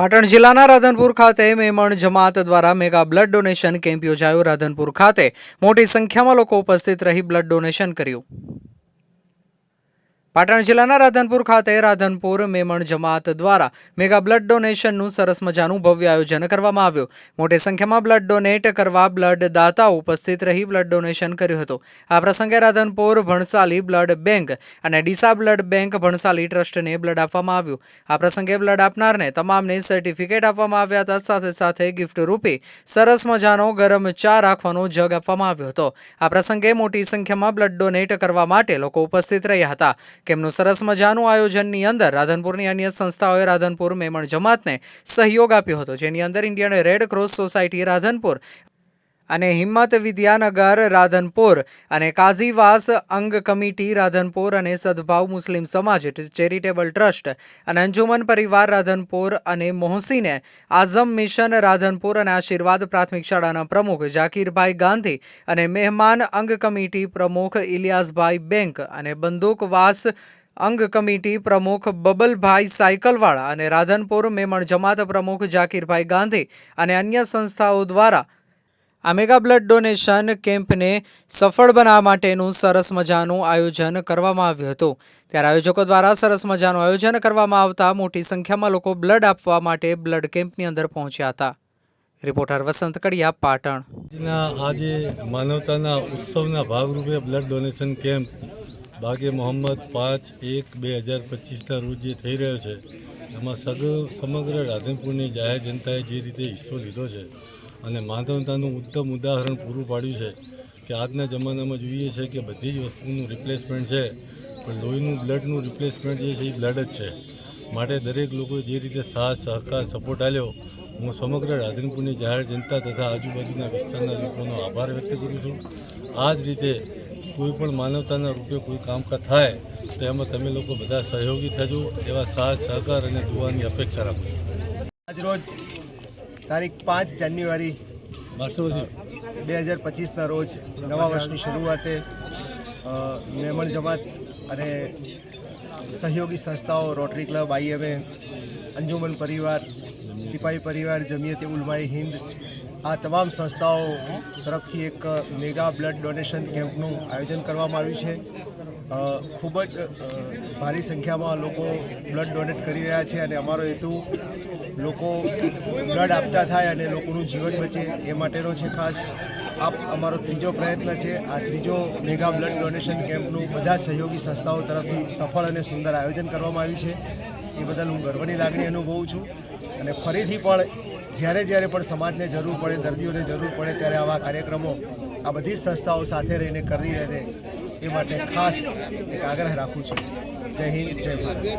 પાટણ જિલ્લાના રાધનપુર ખાતે મેમણ જમાત દ્વારા મેગા બ્લડ ડોનેશન કેમ્પ યોજાયો. રાધનપુર ખાતે મોટી સંખ્યામાં લોકો ઉપસ્થિત રહી બ્લડ ડોનેશન કર્યું. પાટણ જિલ્લાના રાધનપુર ખાતે રાધનપુર મેમણ જમાત દ્વારા મેગા બ્લડ ડોનેશનનું સરસ મજાનું ભવ્ય આયોજન કરવામાં આવ્યું. મોટી સંખ્યામાં બ્લડ ડોનેટ કરવા બ્લડ દાતાઓ ઉપસ્થિત રહી બ્લડ ડોનેશન કર્યું હતું. આ પ્રસંગે રાધનપુર ભણસાલી બ્લડ બેંક અને ડીસા બ્લડ બેંક ભણસાલી ટ્રસ્ટને બ્લડ આપવામાં આવ્યું. આ પ્રસંગે બ્લડ આપનારને તમામને સર્ટિફિકેટ આપવામાં આવ્યા હતા. સાથે સાથે ગિફ્ટ રૂપે સરસ મજાનો ગરમ ચા રાખવાનો જગ આપવામાં આવ્યો હતો. આ પ્રસંગે મોટી સંખ્યામાં બ્લડ ડોનેટ કરવા માટે લોકો ઉપસ્થિત રહ્યા હતા. કેમનું સરસ મજાનું આયોજનની અંદર રાધનપુરની અન્ય સંસ્થાઓએ રાધનપુર મેમણ જમાતને સહયોગ આપ્યો હતો. જેની અંદર Indian Red Cross Society Radhanpur અને હિંમત વિદ્યાનગર, રાધનપુર અને કાઝીવાસ અંગ કમિટી, રાધનપુર અને સદભાવ મુસ્લિમ સમાજ ચેરિટેબલ ટ્રસ્ટ અને અંજુમન પરિવાર, રાધનપુર અને મોહસીને આઝમ મિશન, રાધનપુર અને આશીર્વાદ પ્રાથમિક શાળાના પ્રમુખ ઝાકીરભાઈ ગાંધી અને મહેમાન અંગ કમિટી પ્રમુખ ઇલિયાસભાઈ બેંક અને બંદૂકવાસ અંગ કમિટી પ્રમુખ બબલભાઈ સાયકલવાળા અને રાધનપુર મેમણ જમાત પ્રમુખ ઝાકીરભાઈ ગાંધી અને અન્ય સંસ્થાઓ દ્વારા આ મેગા બ્લડ ડોનેશન કેમ્પને સફળ બનાવવા માટેનું સરસ મજાનું આયોજન કરવામાં આવ્યું હતું. ત્યારે આયોજકો દ્વારા સરસ મજાનું આયોજન કરવામાં આવતા મોટી સંખ્યામાં લોકો બ્લડ આપવા માટે બ્લડ કેમ્પની અંદર પહોંચ્યા હતા. રિપોર્ટર વસંત કડિયા, પાટણ. આજે માનવતાના ઉત્સવના ભાગરૂપે બ્લડ ડોનેશન કેમ્પ બાગે મોહમ્મદ પાંચ એક બે હજાર પચીસના રોજ જે થઈ રહ્યો છે, એમાં સગ, સમગ્ર રાધનપુરની જાહેર જનતાએ જે રીતે હિસ્સો લીધો છે અને માનવતાનું ઉત્તમ ઉદાહરણ પૂરું પાડ્યું છે કે આજના જમાનામાં જોઈએ છે કે બધી જ વસ્તુનું રિપ્લેસમેન્ટ છે, પણ લોહીનું બ્લડનું રિપ્લેસમેન્ટ જે છે એ બ્લડ જ છે. માટે દરેક લોકોએ જે રીતે સાથ, સહકાર સપોર્ટ આપ્યો, હું સમગ્ર રાધનપુરની જાહેર જનતા તથા આજુબાજુના વિસ્તારના લોકોનો આભાર વ્યક્ત કરું છું. આ જ રીતે કોઈ પણ માનવતાના રૂપે કોઈ કામકાજ થાય, તો એમાં તમે લોકો બધા સહયોગી થજો, એવા સાથ, સહકાર અને દુવાની અપેક્ષા રાખું આજરોજ તારીખ પાંચ જાન્યુઆરી બે હજાર પચીસના રોજ નવા વર્ષની શરૂઆતે મેમણ જમાત અને સહયોગી સંસ્થાઓ રોટરી ક્લબ આઈએમએ અંજુમન પરિવાર સિપાહી પરિવાર જમિયતે ઉલમાએ હિન્દ આ તમામ સંસ્થાઓ તરફથી એક મેગા બ્લડ ડોનેશન કેમ્પનું આયોજન કરવામાં આવ્યું છે. ખૂબ જ ભારી સંખ્યામાં લોકો બ્લડ ડોનેટ કરી રહ્યા છે અને અમારો હેતુ લોકો બ્લડ આપતા થાય અને લોકોનું જીવન બચે એ માટેનો છે ખાસ. આ અમારો ત્રીજો પ્રયત્ન છે. આ ત્રીજો મેગા બ્લડ ડોનેશન કેમ્પનું બધા સહયોગી સંસ્થાઓ તરફથી સફળ અને સુંદર આયોજન કરવામાં આવ્યું છે. એ બદલ હું ગર્વની લાગણી અનુભવું છું. અને ફરીથી પણ જ્યારે જ્યારે પણ સમાજને જરૂર પડે, દર્દીઓને જરૂર પડે ત્યારે આવા કાર્યક્રમો આ બધી સંસ્થાઓ સાથે રહીને કરી રહે એ માટે ખાસ આગ્રહ રાખું છું. જય હિન્દ જય ભારત.